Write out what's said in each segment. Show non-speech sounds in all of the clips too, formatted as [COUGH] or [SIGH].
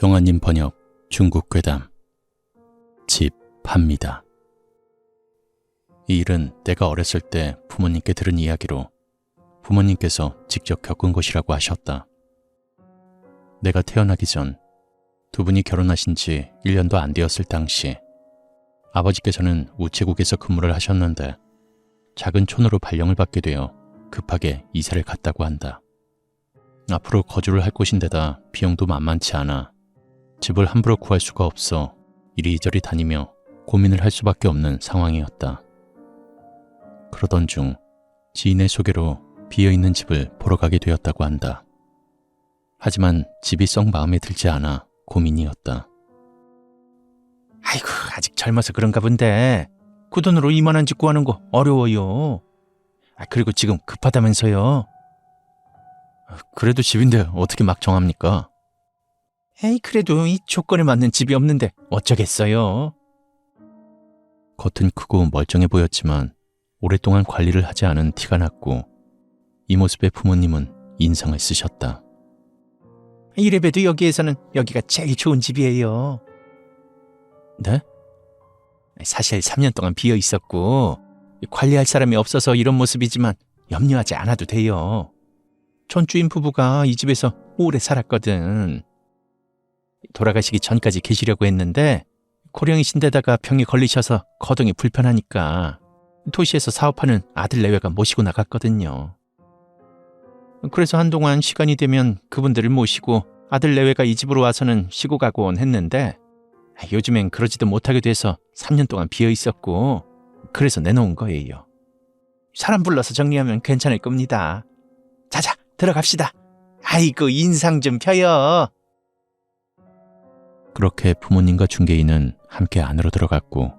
정한님 번역 중국 괴담 집 팝니다. 이 일은 내가 어렸을 때 부모님께 들은 이야기로 부모님께서 직접 겪은 것이라고 하셨다. 내가 태어나기 전 두 분이 결혼하신 지 1년도 안 되었을 당시 아버지께서는 우체국에서 근무를 하셨는데 작은 촌으로 발령을 받게 되어 급하게 이사를 갔다고 한다. 앞으로 거주를 할 곳인데다 비용도 만만치 않아 집을 함부로 구할 수가 없어 이리저리 다니며 고민을 할 수밖에 없는 상황이었다. 그러던 중 지인의 소개로 비어있는 집을 보러 가게 되었다고 한다. 하지만 집이 썩 마음에 들지 않아 고민이었다. 아이고, 아직 젊어서 그런가 본데. 그 돈으로 이만한 집 구하는 거 어려워요. 아, 그리고 지금 급하다면서요. 그래도 집인데 어떻게 막 정합니까? 에이, 그래도 이 조건에 맞는 집이 없는데 어쩌겠어요. 겉은 크고 멀쩡해 보였지만 오랫동안 관리를 하지 않은 티가 났고 이 모습에 부모님은 인상을 쓰셨다. 이래봬도 여기에서는 여기가 제일 좋은 집이에요. 네? 사실 3년 동안 비어 있었고 관리할 사람이 없어서 이런 모습이지만 염려하지 않아도 돼요. 전 주인 부부가 이 집에서 오래 살았거든. 돌아가시기 전까지 계시려고 했는데 고령이신 데다가 병에 걸리셔서 거동이 불편하니까 도시에서 사업하는 아들 내외가 모시고 나갔거든요. 그래서 한동안 시간이 되면 그분들을 모시고 아들 내외가 이 집으로 와서는 쉬고 가곤 했는데 요즘엔 그러지도 못하게 돼서 3년 동안 비어 있었고 그래서 내놓은 거예요. 사람 불러서 정리하면 괜찮을 겁니다. 자자 들어갑시다. 아이고 인상 좀 펴요. 그렇게 부모님과 중개인은 함께 안으로 들어갔고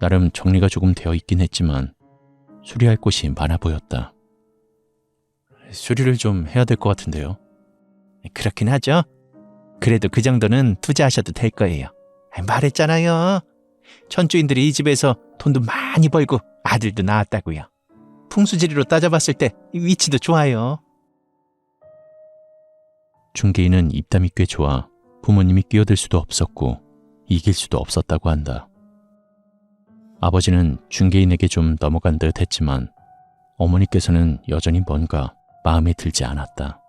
나름 정리가 조금 되어 있긴 했지만 수리할 곳이 많아 보였다. 수리를 좀 해야 될 것 같은데요. 그렇긴 하죠. 그래도 그 정도는 투자하셔도 될 거예요. 말했잖아요. 천주인들이 이 집에서 돈도 많이 벌고 아들도 낳았다고요. 풍수지리로 따져봤을 때 위치도 좋아요. 중개인은 입담이 꽤 좋아 부모님이 끼어들 수도 없었고 이길 수도 없었다고 한다. 아버지는 중개인에게 좀 넘어간 듯 했지만 어머니께서는 여전히 뭔가 마음에 들지 않았다.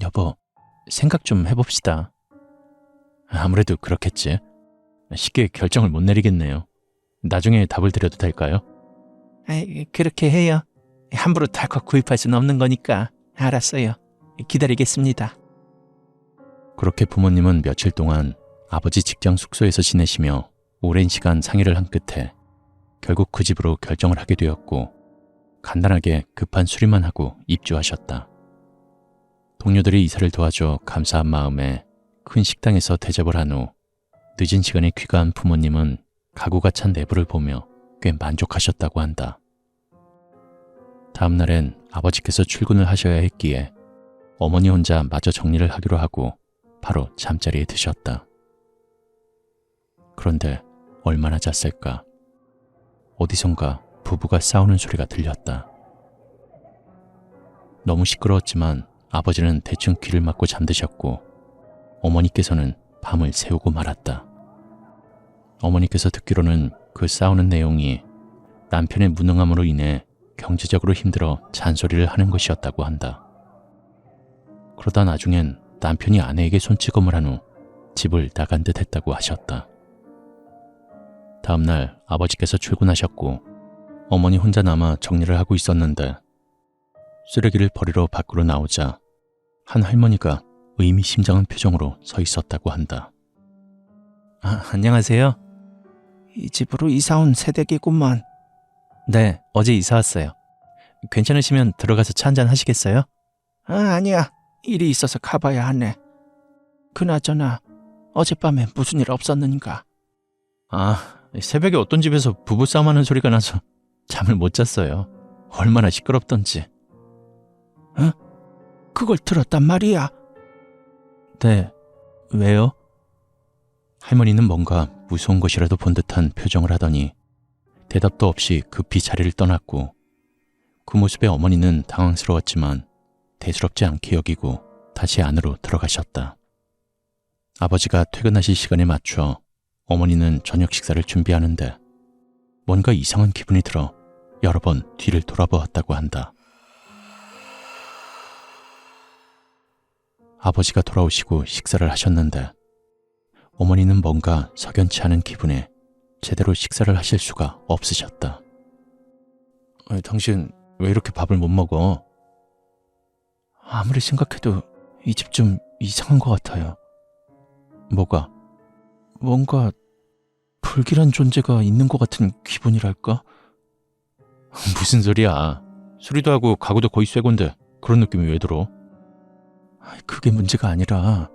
여보, 생각 좀 해봅시다. 아무래도 그렇겠지. 쉽게 결정을 못 내리겠네요. 나중에 답을 드려도 될까요? 에이, 그렇게 해요. 함부로 덜컥 구입할 수는 없는 거니까. 알았어요. 기다리겠습니다. 그렇게 부모님은 며칠 동안 아버지 직장 숙소에서 지내시며 오랜 시간 상의를 한 끝에 결국 그 집으로 결정을 하게 되었고 간단하게 급한 수리만 하고 입주하셨다. 동료들이 이사를 도와줘 감사한 마음에 큰 식당에서 대접을 한 후 늦은 시간에 귀가한 부모님은 가구가 찬 내부를 보며 꽤 만족하셨다고 한다. 다음 날엔 아버지께서 출근을 하셔야 했기에 어머니 혼자 마저 정리를 하기로 하고 바로 잠자리에 드셨다. 그런데 얼마나 잤을까? 어디선가 부부가 싸우는 소리가 들렸다. 너무 시끄러웠지만 아버지는 대충 귀를 막고 잠드셨고 어머니께서는 밤을 새우고 말았다. 어머니께서 듣기로는 그 싸우는 내용이 남편의 무능함으로 인해 경제적으로 힘들어 잔소리를 하는 것이었다고 한다. 그러다 나중엔 남편이 아내에게 손찌검을 한 후 집을 나간 듯 했다고 하셨다. 다음날 아버지께서 출근하셨고 어머니 혼자 남아 정리를 하고 있었는데 쓰레기를 버리러 밖으로 나오자 한 할머니가 의미심장한 표정으로 서 있었다고 한다. 아, 안녕하세요. 이 집으로 이사 온 세댁이구만. 네, 어제 이사 왔어요. 괜찮으시면 들어가서 차 한잔 하시겠어요? 아, 아니야. 일이 있어서 가봐야 하네. 그나저나 어젯밤에 무슨 일 없었는가? 아, 새벽에 어떤 집에서 부부싸움하는 소리가 나서 잠을 못 잤어요. 얼마나 시끄럽던지. 어? 그걸 들었단 말이야. 네, 왜요? 할머니는 뭔가 무서운 것이라도 본 듯한 표정을 하더니 대답도 없이 급히 자리를 떠났고 그 모습에 어머니는 당황스러웠지만 대수롭지 않게 여기고 다시 안으로 들어가셨다. 아버지가 퇴근하실 시간에 맞춰 어머니는 저녁 식사를 준비하는데 뭔가 이상한 기분이 들어 여러 번 뒤를 돌아보았다고 한다. 아버지가 돌아오시고 식사를 하셨는데 어머니는 뭔가 석연치 않은 기분에 제대로 식사를 하실 수가 없으셨다. 아니, 당신 왜 이렇게 밥을 못 먹어? 아무리 생각해도 이 집 좀 이상한 것 같아요. 뭐가? 뭔가 불길한 존재가 있는 것 같은 기분이랄까? [LAUGHS] 무슨 소리야. 수리도 하고 가구도 거의 쇠건데 그런 느낌이 왜 들어? 그게 문제가 아니라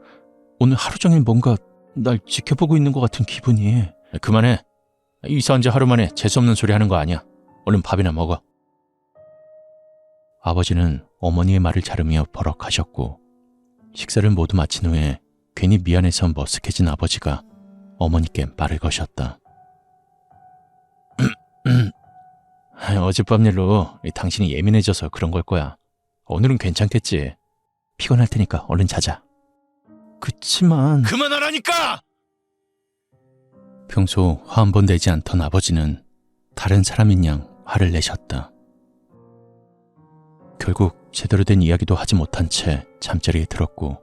오늘 하루 종일 뭔가 날 지켜보고 있는 것 같은 기분이. 그만해. 이사한 지 하루 만에 재수없는 소리 하는 거 아니야. 얼른 밥이나 먹어. 아버지는 어머니의 말을 자르며 버럭하셨고 식사를 모두 마친 후에 괜히 미안해서 머쓱해진 아버지가 어머니께 말을 거셨다. [CLEARS THROAT] 어젯밤 일로 당신이 예민해져서 그런 걸 거야. 오늘은 괜찮겠지. 피곤할 테니까 얼른 자자. 그치만 그만하라니까! 평소 화 한 번 내지 않던 아버지는 다른 사람인 양 화를 내셨다. 결국 제대로 된 이야기도 하지 못한 채 잠자리에 들었고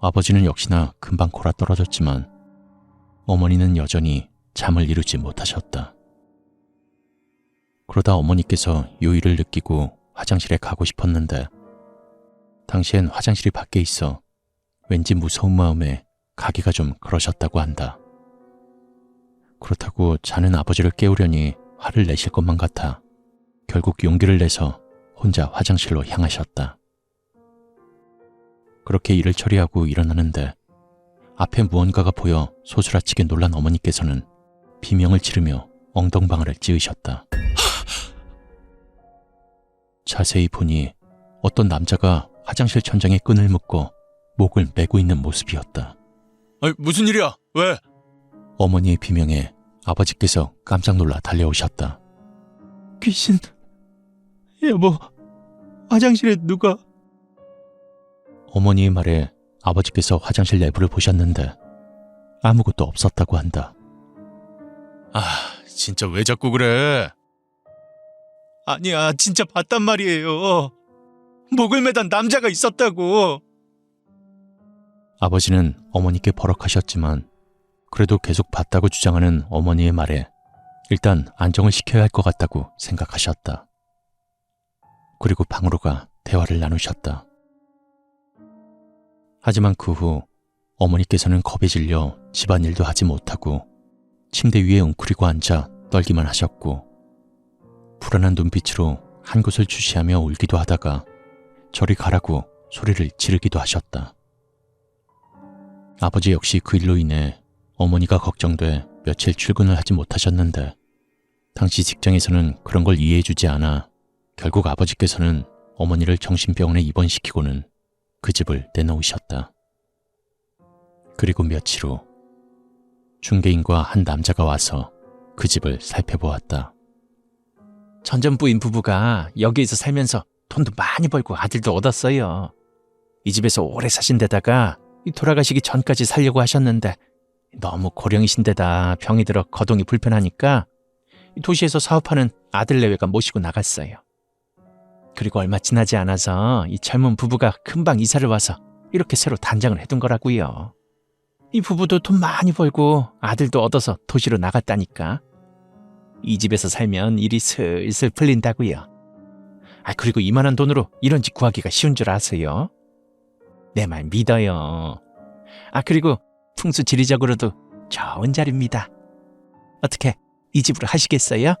아버지는 역시나 금방 골아 떨어졌지만 어머니는 여전히 잠을 이루지 못하셨다. 그러다 어머니께서 요일을 느끼고 화장실에 가고 싶었는데 당시엔 화장실이 밖에 있어 왠지 무서운 마음에 가기가 좀 그러셨다고 한다. 그렇다고 자는 아버지를 깨우려니 화를 내실 것만 같아 결국 용기를 내서 혼자 화장실로 향하셨다. 그렇게 일을 처리하고 일어나는데 앞에 무언가가 보여 소스라치게 놀란 어머니께서는 비명을 지르며 엉덩방아를 찌으셨다. 자세히 보니 어떤 남자가 화장실 천장에 끈을 묶고 목을 메고 있는 모습이었다. 아니, 무슨 일이야? 왜? 어머니의 비명에 아버지께서 깜짝 놀라 달려오셨다. 귀신, 여보, 화장실에 누가? 어머니의 말에 아버지께서 화장실 내부를 보셨는데 아무것도 없었다고 한다. 아, 진짜 왜 자꾸 그래? 아니야, 진짜 봤단 말이에요. 목을 매단 남자가 있었다고. 아버지는 어머니께 버럭하셨지만 그래도 계속 봤다고 주장하는 어머니의 말에 일단 안정을 시켜야 할 것 같다고 생각하셨다. 그리고 방으로 가 대화를 나누셨다. 하지만 그 후 어머니께서는 겁에 질려 집안일도 하지 못하고 침대 위에 웅크리고 앉아 떨기만 하셨고 불안한 눈빛으로 한 곳을 주시하며 울기도 하다가 저리 가라고 소리를 지르기도 하셨다. 아버지 역시 그 일로 인해 어머니가 걱정돼 며칠 출근을 하지 못하셨는데 당시 직장에서는 그런 걸 이해해주지 않아 결국 아버지께서는 어머니를 정신병원에 입원시키고는 그 집을 내놓으셨다. 그리고 며칠 후 중개인과 한 남자가 와서 그 집을 살펴보았다. 전전부인 부부가 여기에서 살면서 돈도 많이 벌고 아들도 얻었어요. 이 집에서 오래 사신 데다가 이 돌아가시기 전까지 살려고 하셨는데 너무 고령이신 데다 병이 들어 거동이 불편하니까 이 도시에서 사업하는 아들 내외가 모시고 나갔어요. 그리고 얼마 지나지 않아서 이 젊은 부부가 금방 이사를 와서 이렇게 새로 단장을 해둔 거라고요. 이 부부도 돈 많이 벌고 아들도 얻어서 도시로 나갔다니까. 이 집에서 살면 일이 슬슬 풀린다고요. 아 그리고 이만한 돈으로 이런 집 구하기가 쉬운 줄 아세요? 내 말 믿어요. 아 그리고 풍수 지리적으로도 좋은 자리입니다. 어떻게 이 집으로 하시겠어요?